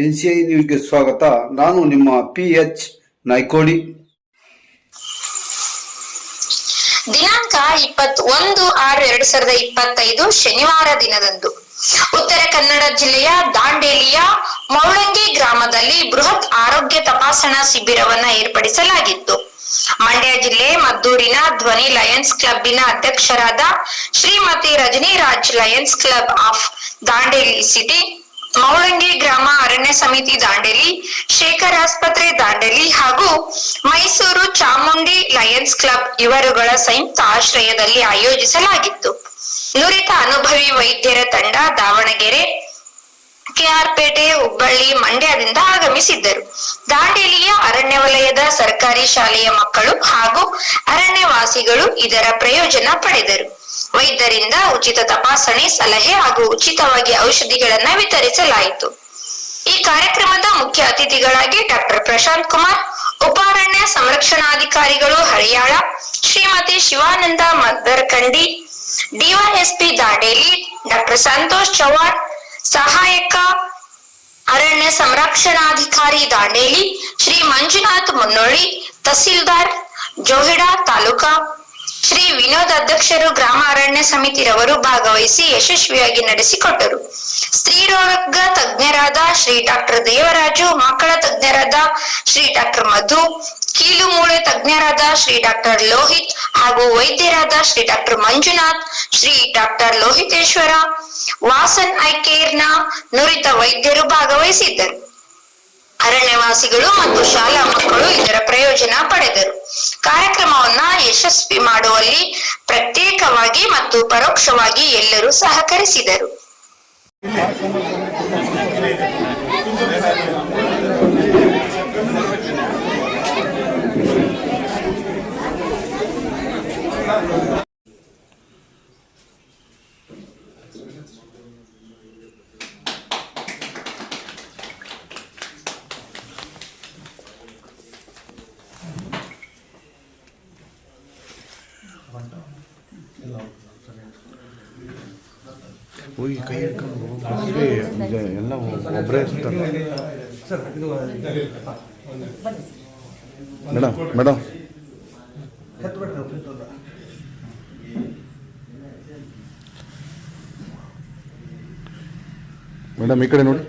NCI ನ್ಯೂಸ್ಗೆ ಸ್ವಾಗತ. ನಾನು ನಿಮ್ಮ ಪಿ ಎಚ್ ನಾಯ್ಕೋಡಿ ದಿನಾಂಕ ಇಪ್ಪತ್ ಒಂದು ಆರು ಎರಡ್ ಸಾವಿರದ ಇಪ್ಪತ್ತೈದು ಶನಿವಾರ ದಿನದಂದು. ಉತ್ತರ ಕನ್ನಡ ಜಿಲ್ಲೆಯ ದಾಂಡೇಲಿಯ ಮೌಳಂಗಿ ಗ್ರಾಮದಲ್ಲಿ ಬೃಹತ್ ಆರೋಗ್ಯ ತಪಾಸಣಾ ಶಿಬಿರವನ್ನ ಏರ್ಪಡಿಸಲಾಗಿತ್ತು. ಮಂಡ್ಯ ಜಿಲ್ಲೆ ಮದ್ದೂರಿನ ಧ್ವನಿ ಲಯನ್ಸ್ ಕ್ಲಬ್ಬಿನ ಅಧ್ಯಕ್ಷರಾದ Shrimati Rajani Raj Lions Club of Dandeli city Moulangi ಗ್ರಾಮ ಅರಣ್ಯ ಸಮಿತಿ ದಾಂಡೇಲಿ ಶೇಖರ್ ಆಸ್ಪತ್ರೆ ದಾಂಡೇಲಿ ಹಾಗೂ ಮೈಸೂರು ಚಾಮುಂಡಿ ಲಯನ್ಸ್ ಕ್ಲಬ್ ಇವರುಗಳ ಸಂಯುಕ್ತ ಆಶ್ರಯದಲ್ಲಿ ಆಯೋಜಿಸಲಾಗಿತ್ತು. ನುರಿತ ಅನುಭವಿ ವೈದ್ಯರ ತಂಡ ದಾವಣಗೆರೆ, ಕೆಆರ್ಪೇಟೆ, ಹುಬ್ಬಳ್ಳಿ ಮಂಡ್ಯದಿಂದ ಆಗಮಿಸಿದ್ದರು. ದಾಂಡೇಲಿಯ ಅರಣ್ಯ ವಲಯದ ಸರ್ಕಾರಿ ಶಾಲೆಯ ಮಕ್ಕಳು ಹಾಗೂ ಅರಣ್ಯವಾಸಿಗಳು ಇದರ ಪ್ರಯೋಜನ ಪಡೆದರು. ವೈದ್ಯರಿಂದ ಉಚಿತ ತಪಾಸಣೆ ಸಲಹೆ ಹಾಗೂ ಉಚಿತವಾಗಿ ಔಷಧಿಗಳನ್ನ ವಿತರಿಸಲಾಯಿತು. ಈ ಕಾರ್ಯಕ್ರಮದ ಮುಖ್ಯ ಅತಿಥಿಗಳಾಗಿ ಡಾಕ್ಟರ್ ಪ್ರಶಾಂತ್ ಕುಮಾರ್, ಉಪಾರಣ್ಯ ಸಂರಕ್ಷಣಾಧಿಕಾರಿಗಳು ಹರಿಯಾಳ, ಶ್ರೀಮತಿ ಶಿವಾನಂದ ಮದ್ದರ್ಕಂಡಿ ಡಿವೈಎಸ್ಪಿ ದಾಂಡೇಲಿ, ಡಾಕ್ಟರ್ ಸಂತೋಷ್ ಚೌಹಾಣ್, ಸಹಾಯಕ ಅರಣ್ಯ ಸಂರಕ್ಷಣಾಧಿಕಾರಿ ದಾಂಡೇಲಿ, ಶ್ರೀ ಮಂಜುನಾಥ್ ಮುನ್ನೋಳಿ, ತಹಸೀಲ್ದಾರ್ ಜೋಹಿಡಾ ತಾಲೂಕಾ ಶ್ರೀ ವಿನೋದ್ ಅಧ್ಯಕ್ಷರು ಗ್ರಾಮ ಅರಣ್ಯ ಸಮಿತಿರವರು ಭಾಗವಹಿಸಿ ಯಶಸ್ವಿಯಾಗಿ ನಡೆಸಿಕೊಟ್ಟರು. ಸ್ತ್ರೀರೋಗ ತಜ್ಞರಾದ ಶ್ರೀ ಡಾಕ್ಟರ್ ದೇವರಾಜು, ಮಕ್ಕಳ ತಜ್ಞರಾದ ಶ್ರೀ ಡಾಕ್ಟರ್ ಮಧು, ಕೀಲು ಮೂಳೆ ತಜ್ಞರಾದ ಶ್ರೀ ಡಾಕ್ಟರ್ ಲೋಹಿತ್ ಹಾಗೂ ವೈದ್ಯರಾದ Shri doctor Manjunath, Shri doctor Lohiteshwara, Vasan Eye ನ ನುರಿತ ವೈದ್ಯರು ಭಾಗವಹಿಸಿದ್ದರು. ಅರಣ್ಯವಾಸಿಗಳು ಮತ್ತು ಶಾಲಾ ಮಕ್ಕಳು ಇದರ ಪ್ರಯೋಜನ ಪಡೆದರು. ಕಾರ್ಯಕ್ರಮವನ್ನ ಯಶಸ್ವಿ ಮಾಡುವಲ್ಲಿ ಪ್ರತ್ಯೇಕವಾಗಿ ಮತ್ತು ಪರೋಕ್ಷವಾಗಿ ಎಲ್ಲರೂ ಸಹಕರಿಸಿದರು. ಹೋಗಿ ಕೈ ಹಿಡ್ಕೊಂಡು ಎಲ್ಲ ಒಬ್ಬರೇ ಇರ್ತಾರೆ. ಮೇಡಮ್ ಮೇಡಮ್ ಮೇಡಮ್ ಈ ಕಡೆ ನೋಡಿ.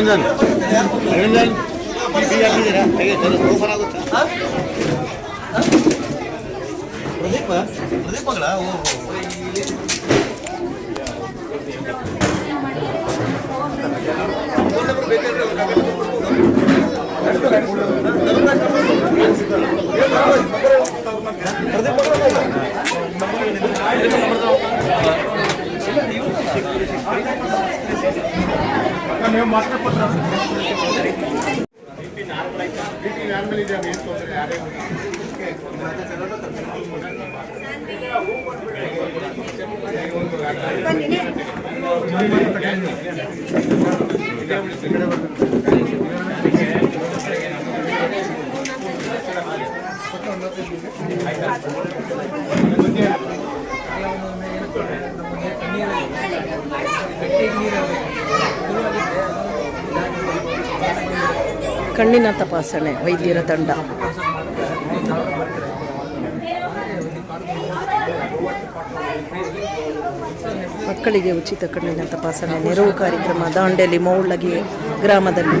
ನಿರಂಜನ್ ಅಭಿನಂದನ್ ಪ್ರದೀಪ ಪ್ರದೀಪ್ ಮಗಳ すいません。ಕಣ್ಣಿನ ತಪಾಸಣೆ ವೈದ್ಯರ ತಂಡ. ಮಕ್ಕಳಿಗೆ ಉಚಿತ ಕಣ್ಣಿನ ತಪಾಸಣೆ ನೆರವು ಕಾರ್ಯಕ್ರಮ ದಾಂಡೇಲಿ ಮೌಳಗಿ ಗ್ರಾಮದಲ್ಲಿ.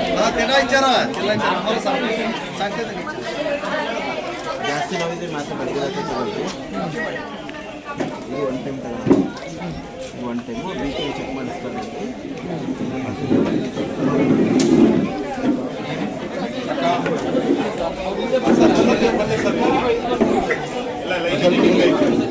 ఎలా ఇచ్చారా ఎలా ఇచ్చారా అమలు సంకేతం ಜಾಸ್ತಿ ನಾವಿದ್ರೆ ಮಾತ್ರ ಬಡಗಿರತ್ತೆ ತಗೊಳ್ಳಿ ಈ ಒನ್ ಟೈಮ್ ತಗೊಳ್ಳಿ ಒನ್ ಟೈಮು ಬೀಟಿ ಚೆಕ್ ಮಾಡಿಸ್ಕೊಬೇಕು ಇಲ್ಲ ಇಲ್ಲ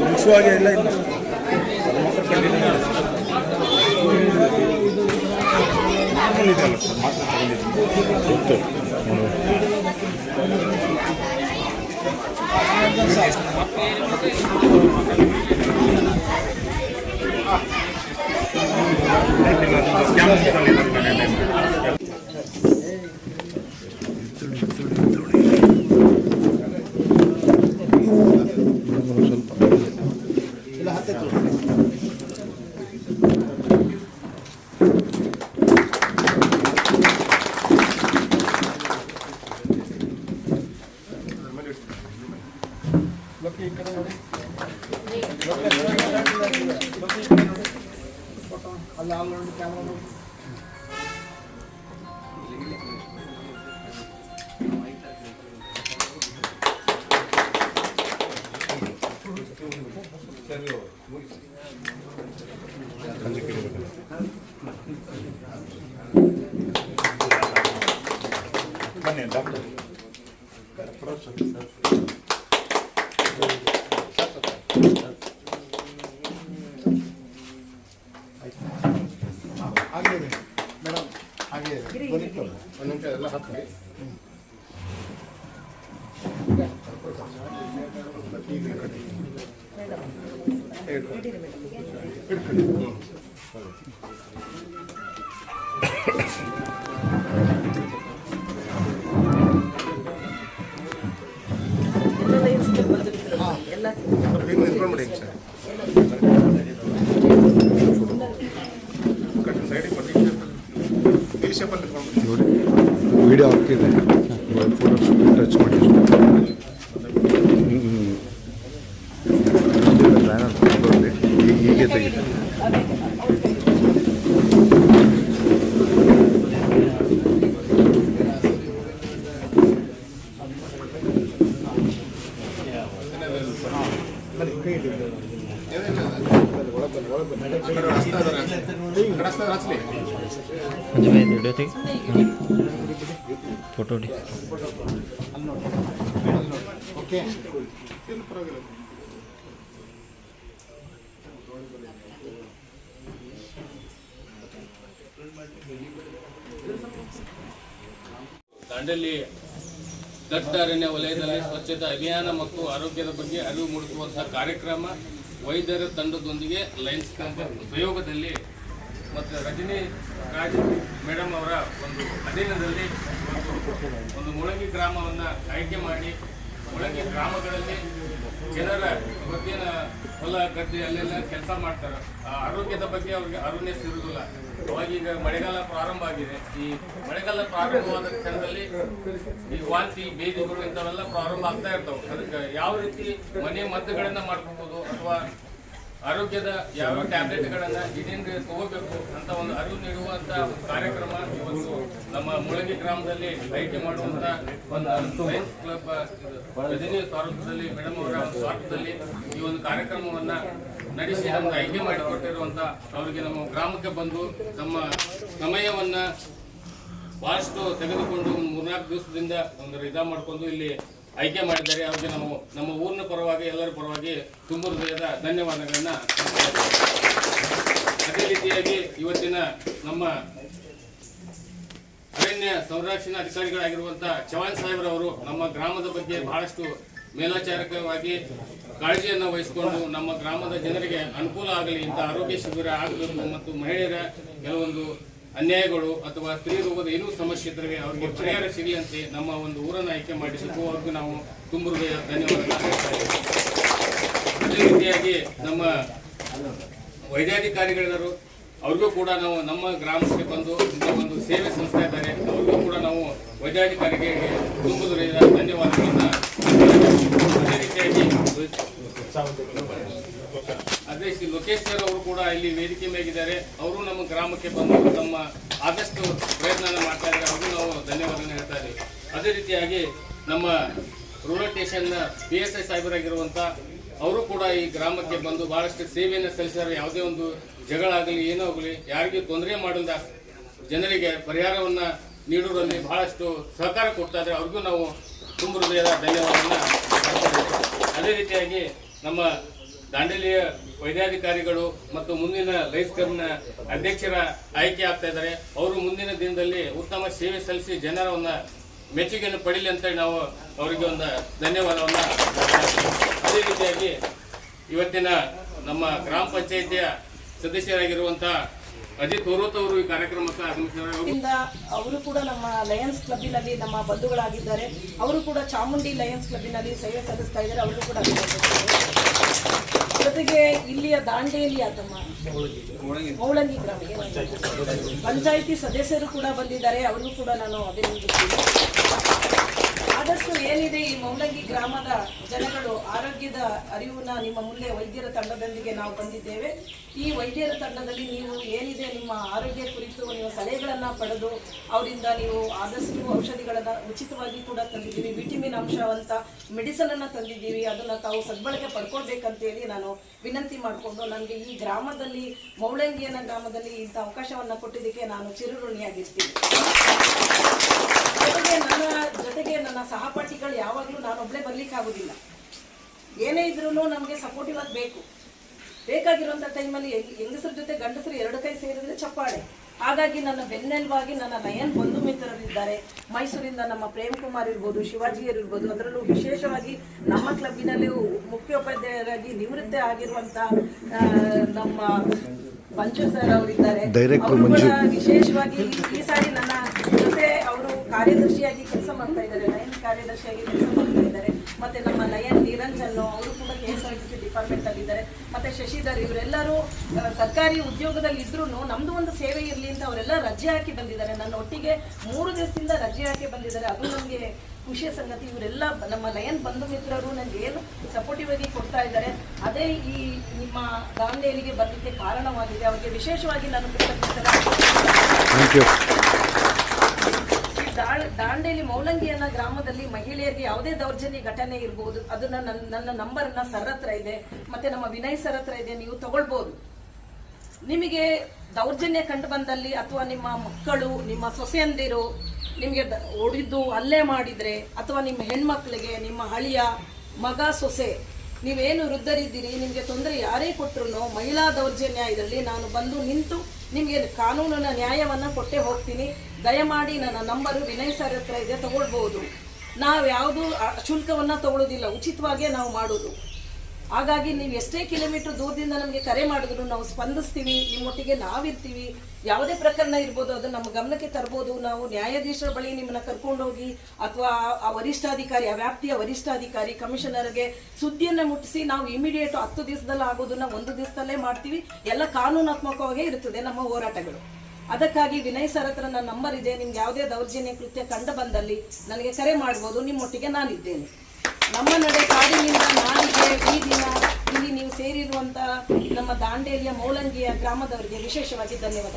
ಮುಗಿಸುವಾಗೆ ಇಲ್ಲ ಎಲ್ಲ ಫೋಟೋ ದಾಂಡೇಲಿ ದಟ್ಟ ಅರಣ್ಯ ವಲಯದಲ್ಲಿ ಸ್ವಚ್ಛತಾ ಅಭಿಯಾನ ಮತ್ತು ಆರೋಗ್ಯದ ಬಗ್ಗೆ ಅರಿವು ಮೂಡಿಸುವಂತಹ ಕಾರ್ಯಕ್ರಮ ವೈದ್ಯರ ತಂಡದೊಂದಿಗೆ ಲೈನ್ಸ್ ಕಂಪನಿ ಸಹಯೋಗದಲ್ಲಿ ಮತ್ತು ರಜನಿ ರಾಜ್ ಮೇಡಮ್ ಅವರ ಒಂದು ಅಧೀನದಲ್ಲಿ ಒಂದು ಮುಳಂಗಿ ಗ್ರಾಮವನ್ನು ಆಯ್ಕೆ ಮಾಡಿ, ಮುಳಂಗಿ ಗ್ರಾಮಗಳಲ್ಲಿ ಜನರ ಇವತ್ತಿನ ಹೊಲ ಗದ್ದೆ ಅಲ್ಲೆಲ್ಲ ಕೆಲಸ ಮಾಡ್ತಾರೆ. ಆ ಆರೋಗ್ಯದ ಬಗ್ಗೆ ಅವ್ರಿಗೆ ಅರುಣ್ಯ ಇರುವುದಿಲ್ಲ ಅವಾಗೀಗ ಮಳೆಗಾಲ ಪ್ರಾರಂಭ ಆಗಿದೆ. ಈ ಮಳೆಗಾಲ ಪ್ರಾರಂಭವಾದ ಕ್ಷಣದಲ್ಲಿ ಈ ವಾಂತಿ, ಬೇದಿಗಳು ಇಂಥವೆಲ್ಲ ಪ್ರಾರಂಭ ಆಗ್ತಾ ಇರ್ತಾವೆ. ಅದಕ್ಕೆ ಯಾವ ರೀತಿ ಮನೆ ಮದ್ದುಗಳನ್ನು ಮಾಡ್ಕೋಬೋದು ಅಥವಾ ಆರೋಗ್ಯದ ಯಾವ ಟ್ಯಾಬ್ಲೆಟ್ಗಳನ್ನ ಇದೇನ್ ತಗೋಬೇಕು ಅಂತ ಒಂದು ಅರಿವು ನೀಡುವಂತ ಕಾರ್ಯಕ್ರಮ ಇವತ್ತು ನಮ್ಮ ಮುಳಗಿ ಗ್ರಾಮದಲ್ಲಿ ಆಯ್ಕೆ ಮಾಡುವಂತ ಒಂದು ಲಯನ್ಸ್ ಕ್ಲಬ್, ರಜನಿ ಮೇಡಮ್ ಅವರ ಒಂದು ಸ್ವಾಗತದಲ್ಲಿ ಈ ಒಂದು ಕಾರ್ಯಕ್ರಮವನ್ನ ನಡೆಸಿ ನಮ್ಗೆ ಆಯ್ಕೆ ಮಾಡಿಕೊಟ್ಟಿರುವಂತ ಅವರಿಗೆ ನಮ್ಮ ಗ್ರಾಮಕ್ಕೆ ಬಂದು ನಮ್ಮ ಸಮಯವನ್ನ ಬಹಳಷ್ಟು ತೆಗೆದುಕೊಂಡು ಮೂರ್ನಾಲ್ಕು ದಿವಸದಿಂದ ಒಂದು ಇದ ಮಾಡ್ಕೊಂಡು ಇಲ್ಲಿ ಆಯ್ಕೆ ಮಾಡಿದ್ದಾರೆ ಅವರಿಗೆ ನಾವು ನಮ್ಮ ಊರಿನ ಪರವಾಗಿ, ಎಲ್ಲರ ಪರವಾಗಿ ತುಂಬ ಹೃದಯದ ಧನ್ಯವಾದಗಳನ್ನ. ಅದೇ ರೀತಿಯಾಗಿ ಇವತ್ತಿನ ನಮ್ಮ ಅರಣ್ಯ ಸಂರಕ್ಷಣಾ ಅಧಿಕಾರಿಗಳಾಗಿರುವಂತಹ ಚವಾನ್ ಸಾಹೇಬ್ರವರು ನಮ್ಮ ಗ್ರಾಮದ ಬಗ್ಗೆ ಬಹಳಷ್ಟು ಮೇಲಾಚಾರಕವಾಗಿ ಕಾಳಜಿಯನ್ನು ವಹಿಸಿಕೊಂಡು ನಮ್ಮ ಗ್ರಾಮದ ಜನರಿಗೆ ಅನುಕೂಲ ಆಗಲಿ ಇಂಥ ಆರೋಗ್ಯ ಶಿಬಿರ ಆಗಬೇಕು ಮತ್ತು ಮಹಿಳೆಯರ ಕೆಲವೊಂದು ಅನ್ಯಾಯಗಳು ಅಥವಾ ಸ್ತ್ರೀ ರೋಗದ ಏನೂ ಸಮಸ್ಯೆ ಇದ್ದರೆ ಅವ್ರಿಗೆ ಪರಿಹಾರ ಸಿಗಲಿ ನಮ್ಮ ಒಂದು ಊರನ್ನು ಆಯ್ಕೆ ಮಾಡಿಸಿದ್ದು ಅವ್ರಿಗೂ ನಾವು ತುಂಬ ಹೃದಯ ಧನ್ಯವಾದ. ಅದೇ ರೀತಿಯಾಗಿ ನಮ್ಮ ವೈದ್ಯಾಧಿಕಾರಿಗಳಿದರು ಅವ್ರಿಗೂ ಕೂಡ ನಾವು ನಮ್ಮ ಗ್ರಾಮಕ್ಕೆ ಬಂದು ಒಂದು ಸೇವೆ ಸಂಸ್ಥೆ ಇದ್ದಾರೆ. ಅವ್ರಿಗೂ ಕೂಡ ನಾವು ವೈದ್ಯಾಧಿಕಾರಿಗೆ ತುಂಬ ಹೃದಯದ ಧನ್ಯವಾದಗಳನ್ನು ಅದೇ ರೀತಿಯಾಗಿ. ಅದೇ ಶ್ರೀ ಲೋಕೇಶ್ ಅವರು ಕೂಡ ಇಲ್ಲಿ ವೇದಿಕೆ ಮೇಗಿದ್ದಾರೆ ಅವರು ನಮ್ಮ ಗ್ರಾಮಕ್ಕೆ ಬಂದು ತಮ್ಮ ಆದಷ್ಟು ಪ್ರಯತ್ನ ಮಾಡ್ತಾ ಇದ್ದಾರೆ. ಅವ್ರಿಗೂ ನಾವು ಧನ್ಯವಾದ ಹೇಳ್ತಾ ಅದೇ ರೀತಿಯಾಗಿ ನಮ್ಮ ರೂರಲ್ ಸ್ಟೇಷನ್ನ ಪಿ ಎಸ್ ಐ ಸಾಹೇಬರಾಗಿರುವಂಥ ಅವರು ಕೂಡ ಈ ಗ್ರಾಮಕ್ಕೆ ಬಂದು ಬಹಳಷ್ಟು ಸೇವೆಯನ್ನು ಸಲ್ಲಿಸಿದ್ದಾರೆ. ಯಾವುದೇ ಒಂದು ಜಗಳ ಆಗಲಿ, ಏನೋ ಆಗಲಿ, ಯಾರಿಗೂ ತೊಂದರೆ ಮಾಡಲ್ದ ಜನರಿಗೆ ಪರಿಹಾರವನ್ನು ನೀಡುವುದರಲ್ಲಿ ಬಹಳಷ್ಟು ಸಹಕಾರ ಕೊಡ್ತಾ ಇದ್ದಾರೆ. ಅವ್ರಿಗೂ ನಾವು ತುಂಬ ಹೃದಯದ ಧನ್ಯವಾದವನ್ನು ಅದೇ ರೀತಿಯಾಗಿ ನಮ್ಮ ದಾಂಡೇಲಿಯ ವೈದ್ಯಾಧಿಕಾರಿಗಳು ಮತ್ತು ಮುಂದಿನ ಲೈಫ್ ಕ್ಲಬ್ನ ಅಧ್ಯಕ್ಷರ ಆಯ್ಕೆ ಆಗ್ತಾ ಇದ್ದಾರೆ. ಅವರು ಮುಂದಿನ ದಿನದಲ್ಲಿ ಉತ್ತಮ ಸೇವೆ ಸಲ್ಲಿಸಿ ಜನರ ಒಂದು ಮೆಚ್ಚುಗೆಯನ್ನು ಪಡೀಲಿ ಅಂತೇಳಿ ನಾವು ಅವರಿಗೆ ಒಂದು ಧನ್ಯವಾದವನ್ನು ಅದೇ ರೀತಿಯಾಗಿ ಇವತ್ತಿನ ನಮ್ಮ ಗ್ರಾಮ ಪಂಚಾಯಿತಿಯ ಸದಸ್ಯರಾಗಿರುವಂತ ಅವರು ಅವರು ಕೂಡ ನಮ್ಮ ಲಯನ್ಸ್ ಕ್ಲಬ್ಬಿನಲ್ಲಿ ನಮ್ಮ ಬಂಧುಗಳಾಗಿದ್ದಾರೆ. ಅವರು ಕೂಡ ಚಾಮುಂಡಿ ಲಯನ್ಸ್ ಕ್ಲಬ್ಬಿನಲ್ಲಿ ಸೇವೆ ಸಲ್ಲಿಸ್ತಾ ಇದ್ದಾರೆ. ಅವರು ಕೂಡ. ಜೊತೆಗೆ ಇಲ್ಲಿಯ ದಾಂಡೇಲಿ ತಮ್ಮ ಮೌಳಂಗಿ ಗ್ರಾಮ ಪಂಚಾಯಿತಿ ಸದಸ್ಯರು ಕೂಡ ಬಂದಿದ್ದಾರೆ. ಅವರಿಗೂ ಕೂಡ ನಾನು ಅಭಿನಂದಿಸ್ತೀನಿ. ಆದಷ್ಟು ಏನಿದೆ ಈ ಮೌಲಂಗಿ ಗ್ರಾಮದ ಜನಗಳು ಆರೋಗ್ಯದ ಅರಿವನ್ನ ನಿಮ್ಮ ಮುಂದೆ ವೈದ್ಯರ ತಂಡದೊಂದಿಗೆ ನಾವು ಬಂದಿದ್ದೇವೆ ಈ ವೈದ್ಯರ ತಂಡದಲ್ಲಿ ನೀವು ಏನಿದೆ ನಿಮ್ಮ ಆರೋಗ್ಯ ಕುರಿತು ನೀವು ಸಲಹೆಗಳನ್ನು ಪಡೆದು ಅವರಿಂದ ನೀವು ಆದಷ್ಟು ಔಷಧಿಗಳನ್ನು ಉಚಿತವಾಗಿ ಕೂಡ ತಂದಿದ್ದೀವಿ. ವಿಟಮಿನ್ ಅಂಶವಂತ ಮೆಡಿಸನ್ ಅನ್ನ ತಂದಿದ್ದೀವಿ. ಅದನ್ನ ತಾವು ಸದ್ಬಳಕೆ ಪಡ್ಕೊಳ್ಬೇಕಂತೇಳಿ ನಾನು ವಿನಂತಿ ಮಾಡಿಕೊಂಡು ನನಗೆ ಈ ಗ್ರಾಮದಲ್ಲಿ ಮೌಳಂಗಿಯನ ಗ್ರಾಮದಲ್ಲಿ ಇಂಥ ಅವಕಾಶವನ್ನ ಕೊಟ್ಟಿದ್ದಕ್ಕೆ ನಾನು ಚಿರಋಣಿಯಾಗಿರ್ತೀನಿ. ಜೊತೆಗೆ ನನ್ನ ಜೊತೆಗೆ ನನ್ನ ಸಹಪಾಠಿಗಳು ಯಾವಾಗಲೂ ನಾನೊಬ್ಬಳೇ ಬರ್ಲಿಕ್ಕೆ ಆಗುದಿಲ್ಲ ಏನೇ ಇದ್ರೂ ನಮಗೆ ಸಪೋರ್ಟಿವ್ ಆಗಿ ಬೇಕು. ಬೇಕಾಗಿರುವಂಥ ಟೈಮಲ್ಲಿ ಹೆಂಗಸರ ಜೊತೆ ಗಂಡಸರು ಎರಡು ಕೈ ಸೇರಿದ್ರೆ ಚಪ್ಪಾಳೆ. ಹಾಗಾಗಿ ನನ್ನ ಬೆನ್ನೆಲ್ವಾಗಿ ನನ್ನ ನಯನ್ ಬಂಧು ಮಿತ್ರರಿದ್ದಾರೆ. ಮೈಸೂರಿಂದ ನಮ್ಮ ಪ್ರೇಮ್ ಕುಮಾರ್ ಇರ್ಬೋದು ಶಿವಾಜಿಯರ್ ಇರ್ಬೋದು ಅದರಲ್ಲೂ ವಿಶೇಷವಾಗಿ ನಮ್ಮ ಕ್ಲಬ್ಬಿನಲ್ಲಿ ಮುಖ್ಯೋಪಾಧ್ಯಾಯರಾಗಿ ನಿವೃತ್ತ ಆಗಿರುವಂತ ನಮ್ಮ ಮಂಜು ಸರ್ ಅವರಿದ್ದಾರೆ. ಅವರು ಕೂಡ ವಿಶೇಷವಾಗಿ ಈ ಸಾರಿ ನನ್ನ ಜೊತೆ ಅವರು ಕಾರ್ಯದರ್ಶಿಯಾಗಿ ಕೆಲಸ ಮಾಡ್ತಾ ಇದ್ದಾರೆ, ಲಯನ್ ಕಾರ್ಯದರ್ಶಿಯಾಗಿ ಕೆಲಸ ಮಾಡ್ತಾ ಇದ್ದಾರೆ. ಮತ್ತೆ ನಮ್ಮ ಲಯನ್ ನಿರಂಜನ್ ಅವರು ಕೂಡ K S R T C department ಅಲ್ಲಿ ಇದ್ದಾರೆ. ಮತ್ತೆ ಶಶಿಧರ್ ಇವರೆಲ್ಲರೂ ಸರ್ಕಾರಿ ಉದ್ಯೋಗದಲ್ಲಿ ಇದ್ರೂ ನಮ್ದು ಒಂದು ಸೇವೆ ಇರಲಿ ಅಂತ ಅವರೆಲ್ಲ ರಜೆ ಹಾಕಿ ಬಂದಿದ್ದಾರೆ. ನನ್ನ ಒಟ್ಟಿಗೆ ಮೂರು ದಿವಸದಿಂದ ರಜೆ ಹಾಕಿ ಬಂದಿದ್ದಾರೆ. ಅದು ನನಗೆ ಖುಷಿಯ ಸಂಗತಿ. ಇವರೆಲ್ಲ ನಮ್ಮ ಲಯನ್ ಬಂಧು ಮಿತ್ರರು ನನಗೆ ಏನು ಸಪೋರ್ಟಿವ್ ಆಗಿ ಕೊಡ್ತಾ ಇದ್ದಾರೆ. ಅದೇ ಈ ನಿಮ್ಮ ದಾಂಡೇಲಿಗೆ ಬರಲಿಕ್ಕೆ ಕಾರಣವಾಗಿದೆ. ಅವರಿಗೆ ವಿಶೇಷವಾಗಿ ನಾನು ಕೃತಜ್ಞತೆ. ದಾಂಡೇಲಿ ಮೌಲಂಗಿ ಅನ್ನೋ ಗ್ರಾಮದಲ್ಲಿ ಮಹಿಳೆಯರಿಗೆ ಯಾವುದೇ ದೌರ್ಜನ್ಯ ಘಟನೆ ಇರಬಹುದು ಅದನ್ನ ನನ್ನ ನಂಬರ್ನ ಸರ್ ಹತ್ರ ಇದೆ, ಮತ್ತೆ ನಮ್ಮ ವಿನಯ್ ಸರ್ ಹತ್ರ ಇದೆ, ನೀವು ತಗೊಳ್ಬಹುದು ನಿಮಗೆ ದೌರ್ಜನ್ಯ ಕಂಡು ಬಂದಲ್ಲಿ ಅಥವಾ ನಿಮ್ಮ ಮಕ್ಕಳು, ನಿಮ್ಮ ಸೊಸೆಯಂದಿರು ನಿಮಗೆ ದ- ಅಲ್ಲೇ ಮಾಡಿದ್ರೆ, ಅಥವಾ ನಿಮ್ಮ ಹೆಣ್ಮಕ್ಳಿಗೆ, ನಿಮ್ಮ ಹಳಿಯ ಮಗ, ಸೊಸೆ, ನೀವೇನು ವೃದ್ಧರಿದ್ದೀರಿ, ನಿಮಗೆ ತೊಂದರೆ ಯಾರೇ ಕೊಟ್ಟರು ಮಹಿಳಾ ದೌರ್ಜನ್ಯ ಇದರಲ್ಲಿ ನಾನು ಬಂದು ನಿಂತು ನಿಮಗೆ ಕಾನೂನಿನ ನ್ಯಾಯವನ್ನು ಕೊಟ್ಟೇ ಹೋಗ್ತೀನಿ. ದಯಮಾಡಿ ನನ್ನ ನಂಬರು ವಿನಯ್ ಸರ್ ಹತ್ರ ಇದೆ, ತಗೊಳ್ಬಹುದು. ನಾವು ಯಾವುದು ಶುಲ್ಕವನ್ನು ತಗೊಳ್ಳೋದಿಲ್ಲ ಉಚಿತವಾಗೇ ನಾವು ಮಾಡೋದು. ಹಾಗಾಗಿ ನೀವು ಎಷ್ಟೇ ಕಿಲೋಮೀಟರ್ ದೂರದಿಂದ ನಮಗೆ ಕರೆ ಮಾಡಿದ್ರು, ನಾವು ಸ್ಪಂದಿಸ್ತೀವಿ ನಿಮ್ಮೊಟ್ಟಿಗೆ ನಾವಿರ್ತೀವಿ, ಯಾವುದೇ ಪ್ರಕರಣ ಇರ್ಬೋದು, ಅದನ್ನ ನಮ್ಮ ಗಮನಕ್ಕೆ ತರ್ಬೋದು, ನಾವು ನ್ಯಾಯಾಧೀಶರ ಬಳಿ ನಿಮ್ಮನ್ನ ಕರ್ಕೊಂಡೋಗಿ, ಅಥವಾ ಆ ವರಿಷ್ಠಾಧಿಕಾರಿ, ಆ ವ್ಯಾಪ್ತಿಯ ವರಿಷ್ಠಾಧಿಕಾರಿ, ಕಮಿಷನರ್ಗೆ ಸುದ್ದಿಯನ್ನ ಮುಟ್ಟಿಸಿ, ನಾವು ಇಮಿಡಿಯೇಟ್ ಹತ್ತು ದಿವಸದಲ್ಲಿ ಆಗೋದನ್ನ ಒಂದು ದಿವಸದಲ್ಲೇ ಮಾಡ್ತೀವಿ. ಎಲ್ಲ ಕಾನೂನಾತ್ಮಕವಾಗೇ ಇರುತ್ತದೆ ನಮ್ಮ ಹೋರಾಟಗಳು. ಅದಕ್ಕಾಗಿ ವಿನಯ್ ಸರ್ ಹತ್ರ ನನ್ನ ನಂಬರ್ ಇದೆ, ನಿಮ್ಗೆ ಯಾವುದೇ ದೌರ್ಜನ್ಯ ಕೃತ್ಯ ಕಂಡು ಬಂದಲ್ಲಿ ನನಗೆ ಕರೆ ಮಾಡ್ಬೋದು, ನಿಮ್ಮೊಟ್ಟಿಗೆ ನಾನಿದ್ದೇನೆ. ನಮ್ಮ ನಡೆ ಕಾಡಿನಿಂದ ನಾಡಿಗೆ ಈ ದಿನ ಇಲ್ಲಿ ನೀವು ಸೇರಿರುವಂತ ನಮ್ಮ ದಾಂಡೇಲಿಯ ಮೌಲಂಗಿಯ ಗ್ರಾಮದವರಿಗೆ ವಿಶೇಷವಾಗಿ ಧನ್ಯವಾದ.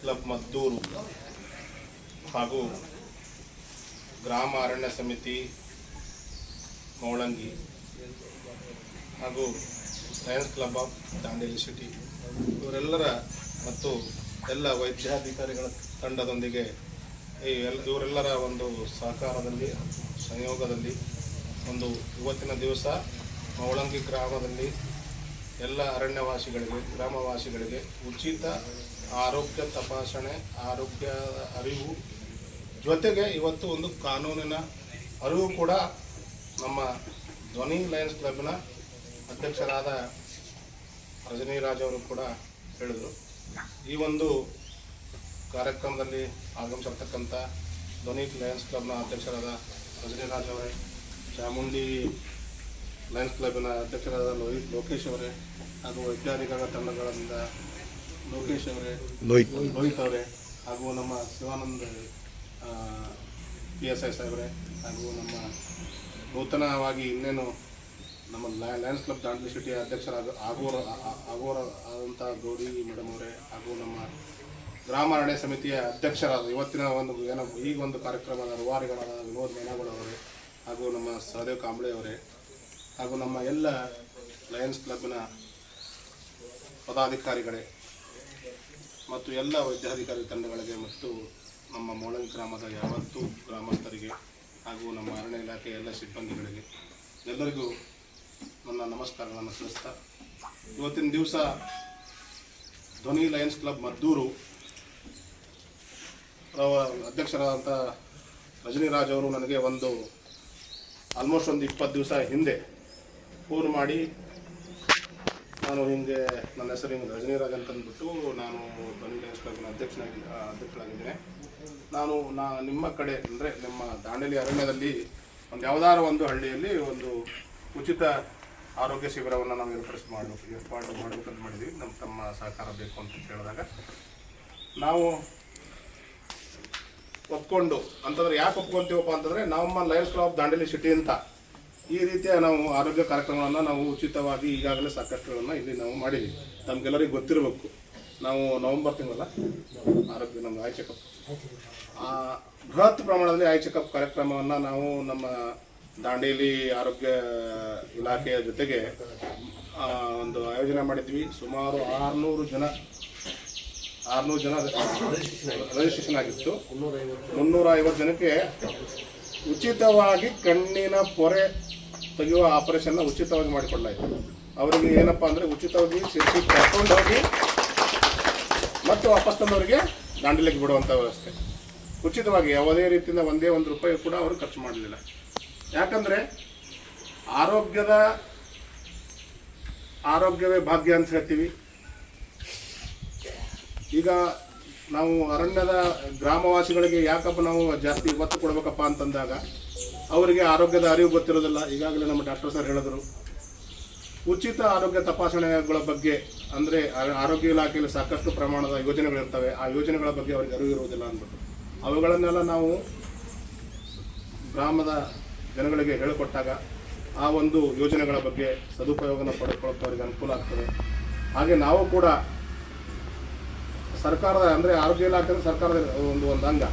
ಕ್ಲಬ್ ಮದ್ದೂರು ಹಾಗೂ ಗ್ರಾಮ ಅರಣ್ಯ ಸಮಿತಿ ಮೌಳಂಗಿ ಹಾಗೂ Lions Club of Dandeli city ಇವರೆಲ್ಲರ ಮತ್ತು ಎಲ್ಲ ವೈದ್ಯಾಧಿಕಾರಿಗಳ ತಂಡದೊಂದಿಗೆ ಈ ಎಲ್ಲ ಇವರೆಲ್ಲರ ಒಂದು ಸಹಕಾರದಲ್ಲಿ, ಸಂಯೋಗದಲ್ಲಿ ಒಂದು ಇವತ್ತಿನ ದಿವಸ ಮೌಳಂಗಿ ಗ್ರಾಮದಲ್ಲಿ ಎಲ್ಲ ಅರಣ್ಯವಾಸಿಗಳಿಗೆ, ಗ್ರಾಮವಾಸಿಗಳಿಗೆ ಉಚಿತ ಆರೋಗ್ಯ ತಪಾಸಣೆ, ಆರೋಗ್ಯ ಅರಿವು ಜೊತೆಗೆ ಇವತ್ತು ಒಂದು ಕಾನೂನಿನ ಅರಿವು ಕೂಡ ನಮ್ಮ ಧ್ವನಿ ಲಯನ್ಸ್ ಕ್ಲಬ್ನ ಅಧ್ಯಕ್ಷರಾದ ರಜನಿರಾಜ್ ಅವರು ಕೂಡ ಹೇಳಿದರು. ಈ ಒಂದು ಕಾರ್ಯಕ್ರಮದಲ್ಲಿ ಆಗಮಿಸಿರ್ತಕ್ಕಂಥ ಧ್ವನಿ ಲಯನ್ಸ್ ಕ್ಲಬ್ನ ಅಧ್ಯಕ್ಷರಾದ ರಜನಿರಾಜ್ ಅವರೇ, ಚಾಮುಂಡಿ ಲಯನ್ಸ್ ಕ್ಲಬ್ನ ಅಧ್ಯಕ್ಷರಾದ ಲೋಹಿತ್ ಲೋಕೇಶ್ ಅವರೇ ಹಾಗೂ ವೈಜ್ಞಾನಿಕ ತಂಡಗಳಿಂದ ಲೋಕೇಶ್ ಅವರೇ ಲೋಹಿತ್. ಲೋಹಿತ್ ಅವರೇ ಹಾಗೂ ನಮ್ಮ ಶಿವಾನಂದ್ ಪಿ ಎಸ್ ಐ ಸಾಹೇಬ್ರೆ ಹಾಗೂ ನಮ್ಮ ನೂತನವಾಗಿ ಇನ್ನೇನು ನಮ್ಮ ಲಯ- ಲಯನ್ಸ್ ಕ್ಲಬ್ ದಾಂಡಲಿ ಸಿಟಿಯ ಅಧ್ಯಕ್ಷರಾದ ಆಗೋರ ಆಗೋರ ಆದಂಥ ಗೌರಿ ಮೇಡಮ್ ಅವರೇ ಹಾಗೂ ನಮ್ಮ ಗ್ರಾಮ ಅರಣ್ಯ ಸಮಿತಿಯ ಅಧ್ಯಕ್ಷರಾದ ಇವತ್ತಿನ ಒಂದು ಏನೋ ಈಗ ಒಂದು ಕಾರ್ಯಕ್ರಮದ ರೂವಾರಿಗಳಾದ ವಿನೋದ್ ಮೇನಗೌಡ ಅವರೇ ಹಾಗೂ ನಮ್ಮ ಸಹದೇವ್ ಕಾಂಬಳೆ ಅವರೇ ಹಾಗೂ ನಮ್ಮ ಎಲ್ಲ ಲಯನ್ಸ್ ಕ್ಲಬ್ನ ಪದಾಧಿಕಾರಿಗಳೇ ಮತ್ತು ಎಲ್ಲ ವೈದ್ಯಾಧಿಕಾರಿ ತಂಡಗಳಿಗೆ ಮತ್ತು ನಮ್ಮ ಮೋಳಂಗಿ ಗ್ರಾಮದ ಯಾವತ್ತೂ ಗ್ರಾಮಸ್ಥರಿಗೆ ಹಾಗೂ ನಮ್ಮ ಅರಣ್ಯ ಇಲಾಖೆಯ ಎಲ್ಲ ಸಿಬ್ಬಂದಿಗಳಿಗೆ ಎಲ್ಲರಿಗೂ ನನ್ನ ನಮಸ್ಕಾರಗಳನ್ನು ತಿಳಿಸ್ತಾ ಇವತ್ತಿನ ದಿವಸ ಧ್ವನಿ ಲಯನ್ಸ್ ಕ್ಲಬ್ ಮದ್ದೂರು ಅಧ್ಯಕ್ಷರಾದಂಥ ರಜನಿರಾಜ್ ಅವರು ನನಗೆ ಒಂದು ಆಲ್ಮೋಸ್ಟ್ ಒಂದು ಇಪ್ಪತ್ತು ದಿವಸ ಹಿಂದೆ ಫೋನ್ ಮಾಡಿ, ನಾನು ಹಿಂಗೆ ನನ್ನ ಹೆಸರು ಹಿಂಗೆ ರಜನಿರಾಜ್ ಅಂತ ಅಂದ್ಬಿಟ್ಟು ನಾನು ಧ್ವನಿ ಲಯನ್ಸ್ ಕ್ಲಬ್ನ ಅಧ್ಯಕ್ಷನಾಗಿ ಅಧ್ಯಕ್ಷನಾಗಿದ್ದೇನೆ ನಾನು, ನಾ, ನಿಮ್ಮ ಕಡೆ ಅಂದರೆ ನಿಮ್ಮ ದಾಂಡೇಲಿ ಅರಣ್ಯದಲ್ಲಿ ಒಂದು ಯಾವುದಾದ್ರು ಒಂದು ಹಳ್ಳಿಯಲ್ಲಿ ಒಂದು ಉಚಿತ ಆರೋಗ್ಯ ಶಿಬಿರವನ್ನು ನಾವು ಏರ್ಪಡಿಸಿ ಮಾಡಬೇಕು ಏರ್ಪಾಡು ಮಾಡಬೇಕಂತ ಮಾಡಿದ್ವಿ. ನಮ್ಮ ತಮ್ಮ ಸಹಕಾರ ಬೇಕು ಅಂತ ಕೇಳಿದಾಗ, ನಾವು ಒಪ್ಕೊಂಡು, ಅಂತಂದ್ರೆ ಯಾಕೆ ಒಪ್ಕೊಂತೀವಪ್ಪ ಅಂತಂದರೆ, ನಮ್ಮ ಲಯನ್ಸ್ ಕ್ಲಬ್ ದಾಂಡೇಲಿ ಸಿಟಿ ಅಂತ ಈ ರೀತಿಯ ನಾವು ಆರೋಗ್ಯ ಕಾರ್ಯಕ್ರಮಗಳನ್ನು ನಾವು ಉಚಿತವಾಗಿ ಈಗಾಗಲೇ ಸಾಕಷ್ಟುಗಳನ್ನು ಇಲ್ಲಿ ನಾವು ಮಾಡಿದ್ದೀವಿ ತಮಗೆಲ್ಲರಿಗೂ ಗೊತ್ತಿರಬೇಕು. ನಾವು ನವೆಂಬರ್ ತಿಂಗಳ ಆರೋಗ್ಯ ನಮ್ಮ ಐ ಚೆಕಪ್ ಬೃಹತ್ ಪ್ರಮಾಣದಲ್ಲಿ ಐ ಚೆಕಪ್ ಕಾರ್ಯಕ್ರಮವನ್ನು ನಾವು ನಮ್ಮ ದಾಂಡೇಲಿ ಆರೋಗ್ಯ ಇಲಾಖೆಯ ಜೊತೆಗೆ ಒಂದು ಆಯೋಜನೆ ಮಾಡಿದ್ವಿ. ಸುಮಾರು ಆರುನೂರು ಜನ ಆರುನೂರು ಜನ ರಿಜಿಸ್ಟ್ರೇಷನ್ ಆಗಿತ್ತು. ಮುನ್ನೂರ ಐವತ್ತು ಜನಕ್ಕೆ ಉಚಿತವಾಗಿ ಕಣ್ಣಿನ ಪೊರೆ ತೆಗೆಯುವ ಆಪರೇಷನ್ನ ಉಚಿತವಾಗಿ ಮಾಡಿಕೊಳ್ಳಾಯಿತು ಅವರಿಗೆ ಏನಪ್ಪಾ ಅಂದರೆ ಉಚಿತವಾಗಿ ಸಿರ್ಸಿ ಕರ್ಕೊಂಡು ಹೋಗಿ ಮತ್ತು ವಾಪಸ್ ತಂದವರಿಗೆ ದಾಂಡಲಿಗೆ ಬಿಡುವಂಥ ವ್ಯವಸ್ಥೆ. ಉಚಿತವಾಗಿ ಯಾವುದೇ ರೀತಿಯಿಂದ ಒಂದೇ ಒಂದು ರೂಪಾಯಿ ಕೂಡ ಅವರು ಖರ್ಚು ಮಾಡಲಿಲ್ಲ. ಯಾಕಂದರೆ ಆರೋಗ್ಯದ, ಆರೋಗ್ಯವೇ ಭಾಗ್ಯ ಅಂತ ಹೇಳ್ತೀವಿ. ಈಗ ನಾವು ಅರಣ್ಯದ ಗ್ರಾಮವಾಸಿಗಳಿಗೆ ಯಾಕಪ್ಪ ನಾವು ಜಾಸ್ತಿ ಒತ್ತು ಕೊಡ್ಬೇಕಪ್ಪ ಅಂತಂದಾಗ ಅವರಿಗೆ ಆರೋಗ್ಯದ ಅರಿವು ಗೊತ್ತಿರೋದಿಲ್ಲ. ಈಗಾಗಲೇ ನಮ್ಮ ಡಾಕ್ಟರ್ ಸರ್ ಹೇಳಿದ್ರು. ಉಚಿತ ಆರೋಗ್ಯ ತಪಾಸಣೆಗಳ ಬಗ್ಗೆ ಅಂದರೆ ಆರೋಗ್ಯ ಇಲಾಖೆಯಲ್ಲಿ ಸಾಕಷ್ಟು ಪ್ರಮಾಣದ ಯೋಜನೆಗಳಿರ್ತವೆ. ಆ ಯೋಜನೆಗಳ ಬಗ್ಗೆ ಅವರಿಗೆ ಅರಿವು ಇರುವುದಿಲ್ಲ ಅಂದ್ಬಿಟ್ಟು. ಅವುಗಳನ್ನೆಲ್ಲ ನಾವು ಗ್ರಾಮದ ಜನಗಳಿಗೆ ಹೇಳಿಕೊಟ್ಟಾಗ ಆ ಒಂದು ಯೋಜನೆಗಳ ಬಗ್ಗೆ ಸದುಪಯೋಗನ ಪಡೆದುಕೊಳ್ಳೋಕೆ ಅವರಿಗೆ ಅನುಕೂಲ ಆಗ್ತದೆ. ಹಾಗೆ ನಾವು ಕೂಡ ಸರ್ಕಾರದ, ಅಂದರೆ ಆರೋಗ್ಯ ಇಲಾಖೆ ಸರ್ಕಾರದ ಒಂದು ಒಂದು ಅಂಗ.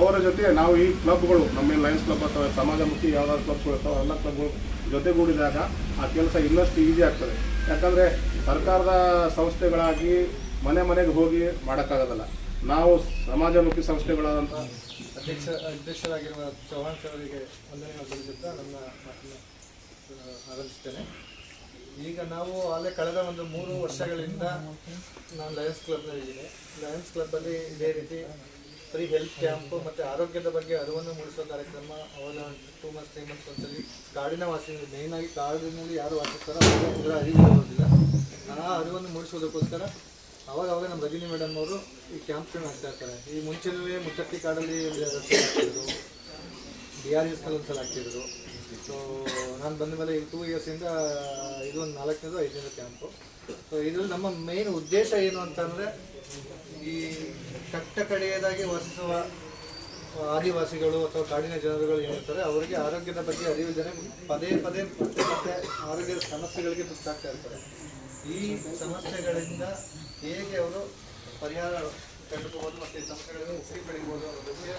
ಅವರ ಜೊತೆ ನಾವು ಈ ಕ್ಲಬ್ಗಳು, ನಮ್ಮ ಲಯನ್ಸ್ ಕ್ಲಬ್ ಅಥವಾ ಸಮಾಜಮುಖಿ ಯಾವ್ದಾದ್ರು ಕ್ಲಬ್ಗಳು ಇರ್ತಾವೆ ಎಲ್ಲ ಕ್ಲಬ್ಗಳು ಜೊತೆಗೂಡಿದಾಗ ಆ ಕೆಲಸ ಇನ್ನಷ್ಟು ಈಸಿ ಆಗ್ತದೆ. ಯಾಕಂದರೆ ಸರ್ಕಾರದ ಸಂಸ್ಥೆಗಳಾಗಿ ಮನೆ ಮನೆಗೆ ಹೋಗಿ ಮಾಡೋಕ್ಕಾಗೋದಲ್ಲ ನಾವು ಸಮಾಜಮುಖಿ ಸಂಸ್ಥೆಗಳಾದಂಥ ಅಧ್ಯಕ್ಷ, ಅಧ್ಯಕ್ಷರಾಗಿರುವ ಚೌಹಾಣ್ ಸರ್ ಅವರಿಗೆ ವಂದನೆಗಳು ಸಲ್ಲಿಸುತ್ತಾ ನನ್ನ ಮಾತನ್ನು ಆರಂಭಿಸ್ತೇನೆ ಈಗ ನಾವು ಅಲ್ಲೇ ಕಳೆದ ಒಂದು ಮೂರು ವರ್ಷಗಳಿಂದ ನಾನು ಲಯನ್ಸ್ ಕ್ಲಬ್ನಲ್ಲಿದ್ದೀನಿ ಲಯನ್ಸ್ ಕ್ಲಬ್ಬಲ್ಲಿ ಇದೇ ರೀತಿ ಫ್ರೀ ಹೆಲ್ತ್ ಕ್ಯಾಂಪು ಮತ್ತು ಆರೋಗ್ಯದ ಬಗ್ಗೆ ಅರಿವನ್ನು ಮೂಡಿಸೋ ಕಾರ್ಯಕ್ರಮ ಅವಾಗ ಟೂ ಮಂತ್ಸ್ ತ್ರೀ ಮಂತ್ಸ್ ಒಂದ್ಸಲಿ ಕಾಡಿನ ವಾಸಿ ಮೇಯ್ನಾಗಿ ಕಾಡಿನಲ್ಲಿ ಯಾರು ವಾಸಿಸ್ತಾರೋ ಅವರ ಅರಿವು ಇರೋದಿಲ್ಲ. ಆ ಅರಿವನ್ನು ಮೂಡಿಸೋದಕ್ಕೋಸ್ಕರ ಅವಾಗ ಅವಾಗ ನಮ್ಮ ರಜನಿ ಮೇಡಮ್ ಅವರು ಈ ಕ್ಯಾಂಪ್ಗಳನ್ನ ಹಾಕ್ತಾ ಇರ್ತಾರೆ. ಈ ಮುಂಚೆನೂ ಮುತ್ತಟ್ಟಿ ಕಾಡಲ್ಲಿ ಡಿ ಆರ್ ಎಸ್ನಲ್ಲಿ ಒಂದು ಸಲ ಹಾಕ್ತಿದ್ರು ಸೊ ನಾನು ಬಂದ ಮೇಲೆ ಈಗ ಟೂ ಇಯರ್ಸಿಂದ ಇದು ಒಂದು ನಾಲ್ಕನೇದು ಐದನೇದು ಕ್ಯಾಂಪು ಸೊ ಇದರಲ್ಲಿ ನಮ್ಮ ಮೇನ್ ಉದ್ದೇಶ ಏನು ಅಂತಂದರೆ, ಈ ಕಟ್ಟ ಕಡೆಯದಾಗಿ ವಾಸಿಸುವ ಆದಿವಾಸಿಗಳು ಅಥವಾ ಕಾಡಿನ ಜನರುಗಳು ಏನಿರ್ತಾರೆ, ಅವರಿಗೆ ಆರೋಗ್ಯದ ಬಗ್ಗೆ ಅರಿವಿಲ್ಲದೆ ಪದೇ ಪದೇ ಮತ್ತೆ ಮತ್ತೆ ಆರೋಗ್ಯದ ಸಮಸ್ಯೆಗಳಿಗೆ ತುತ್ತಾಗ್ತಾ ಇರ್ತಾರೆ. ಈ ಸಮಸ್ಯೆಗಳಿಂದ ಹೇಗೆ ಅವರು ಪರಿಹಾರ ಕಂಡುಕೋಬೋದು ಮತ್ತು ಈ ಸಮಸ್ಯೆಗಳನ್ನು ಉಸಿರಿ ಪಡಿಬೋದು ಅನ್ನೋ ಬಗ್ಗೆ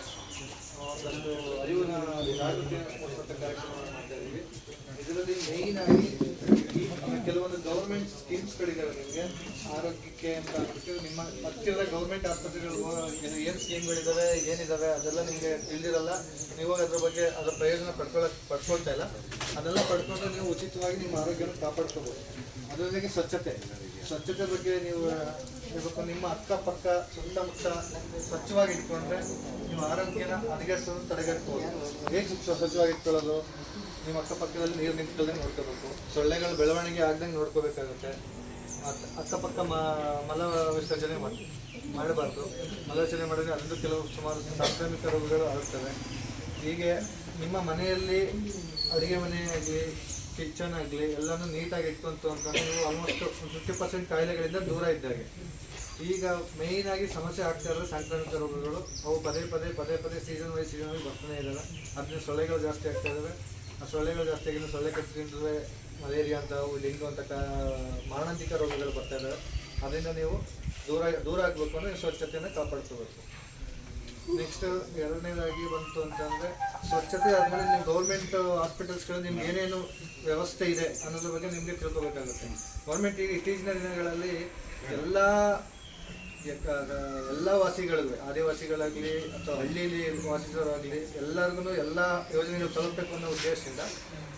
ಅರಿವಿನ ಜಾಗೃತಿ ಮೂಡಿಸುವಂಥ ಇದರಲ್ಲಿ ಮೇಯ್ನ್ ಆಗಿ ಕೆಲವೊಂದು ಗೌರ್ಮೆಂಟ್ ಸ್ಕೀಮ್ಸ್ಗಳಿದ್ದಾವೆ ನಿಮಗೆ. ಆರೋಗ್ಯಕ್ಕೆ ಅಂತ ನಿಮ್ಮ ಹತ್ತಿರದ ಗೌರ್ಮೆಂಟ್ ಆಸ್ಪತ್ರೆಗಳು, ಏನು ಏನು ಸ್ಕೀಮ್ಗಳಿದ್ದಾವೆ ಏನಿದ್ದಾವೆ ಅದೆಲ್ಲ ನಿಮಗೆ ತಿಳಿದಿರಲ್ಲ. ನೀವು ಅದ್ರ ಬಗ್ಗೆ ಅದರ ಪ್ರಯೋಜನ ಪಡ್ಕೊಳ್ಳೋಕೆ ಪಡ್ಕೊಳ್ತಾ ಇಲ್ಲ. ಅದೆಲ್ಲ ಪಡ್ಕೊಂಡು ನೀವು ಉಚಿತವಾಗಿ ನಿಮ್ಮ ಆರೋಗ್ಯನ ಕಾಪಾಡ್ಕೋಬೋದು. ಅದ್ರ ಜೊತೆಗೆ ಸ್ವಚ್ಛತೆ. ಸ್ವಚ್ಛತೆ ಬಗ್ಗೆ ನೀವು ಹೇಳ್ಬೇಕು, ನಿಮ್ಮ ಅಕ್ಕಪಕ್ಕ ಸುತ್ತಮುತ್ತ ಸ್ವಚ್ಛವಾಗಿ ಇಟ್ಕೊಂಡ್ರೆ ನಿಮ್ಮ ಆರೋಗ್ಯನ ಹದಗೆಡಿಸೋದು ತಡೆಗಟ್ಬೋದು. ಹೇಗೆ ಸ್ವಚ್ಛ ಸ್ವಚ್ಛವಾಗಿ ಇಟ್ಕೊಳ್ಳೋದು ನಿಮ್ಮ ಅಕ್ಕಪಕ್ಕದಲ್ಲಿ ನೀರು ನಿಂತ್ಕೊಳ್ಳದಂಗೆ ನೋಡ್ಕೋಬೇಕು. ಸೊಳ್ಳೆಗಳು ಬೆಳವಣಿಗೆ ಆಗ್ದಂಗೆ ನೋಡ್ಕೋಬೇಕಾಗುತ್ತೆ. ಅಕ್ಕ- ಅಕ್ಕಪಕ್ಕ ಮಲ ವಿಸರ್ಜನೆ ಮಾಡಿ ಮಾಡಬಾರ್ದು. ಮಲ ವಿಸರ್ಜನೆ ಮಾಡಿದ್ರೆ ಅದರಿಂದ ಕೆಲವು ಸುಮಾರು ಸಾಂಕ್ರಾಮಿಕ ರೋಗಗಳು ಆಗುತ್ತವೆ ಹೀಗೆ ನಿಮ್ಮ ಮನೆಯಲ್ಲಿ ಅಡುಗೆ ಮನೆ ಆಗಲಿ ಕಿಚನ್ ಆಗಲಿ, ಎಲ್ಲನೂ ನೀಟಾಗಿ ಇಟ್ಕೊಂತು ಅಂತಂದ್ರೆ ನೀವು ಆಲ್ಮೋಸ್ಟ್ ಫಿಫ್ಟಿ ಪರ್ಸೆಂಟ್ ಕಾಯಿಲೆಗಳಿಂದ ದೂರ ಇದ್ದಾಗೆ. ಈಗ ಮೇಯ್ನ್ ಆಗಿ ಸಮಸ್ಯೆ ಆಗ್ತಾ ಇರೋದು ಸಾಂಕ್ರಾಮಿಕ ರೋಗಗಳು. ಅವು ಪದೇ ಪದೇ ಪದೇ ಪದೇ ಸೀಸನ್ ವೈಸ್ ಸೀಸನ್ ವೈಸ್ ಬರ್ತಾನೆ ಇದ್ದಾವೆ. ಅದನ್ನ ಸೊಳ್ಳೆಗಳು ಜಾಸ್ತಿ ಆಗ್ತಾ ಇದ್ದಾವೆ. ಆ ಸೊಳ್ಳೆಗಳು ಜಾಸ್ತಿ ಆಗಿದ್ದು ಸೊಳ್ಳೆ ಕಚ್ಚಿದ್ರೆ ಮಲೇರಿಯಾ ಅಂತ, ಅವು ಡೆಂಗು ಅಂತ ಮಾರಣಾಂತಿಕ ರೋಗಗಳು ಬರ್ತಾ ಇದ್ದಾವೆ. ಅದರಿಂದ ನೀವು ದೂರ ದೂರ ಆಗಬೇಕು ಅಂದರೆ ಸ್ವಚ್ಛತೆಯನ್ನು ಕಾಪಾಡ್ಕೋಬೇಕು. ನೆಕ್ಸ್ಟ್ ಎರಡನೇದಾಗಿ ಬಂತು ಅಂತಂದರೆ ಸ್ವಚ್ಛತೆ ಆದಮೇಲೆ ನೀವು ಗೌರ್ಮೆಂಟ್ ಹಾಸ್ಪಿಟಲ್ಸ್ಗಳು ನಿಮ್ಗೆ ಏನೇನು ವ್ಯವಸ್ಥೆ ಇದೆ ಅನ್ನೋದ್ರ ಬಗ್ಗೆ ನಿಮಗೆ ತಿಳ್ಕೊಬೇಕಾಗುತ್ತೆ. ಗೌರ್ಮೆಂಟ್ ಈಗ ಇತ್ತೀಚಿನ ದಿನಗಳಲ್ಲಿ ಎಲ್ಲ ಎಲ್ಲ ವಾಸಿಗಳಿಗೂ ಆದಿವಾಸಿಗಳಾಗಲಿ ಅಥವಾ ಹಳ್ಳಿಯಲ್ಲಿ ವಾಸಿಸೋರಾಗಲಿ ಎಲ್ಲರಿಗೂ ಎಲ್ಲ ಯೋಜನೆಗಳು ತಲುಪಬೇಕು ಅನ್ನೋ ಉದ್ದೇಶದಿಂದ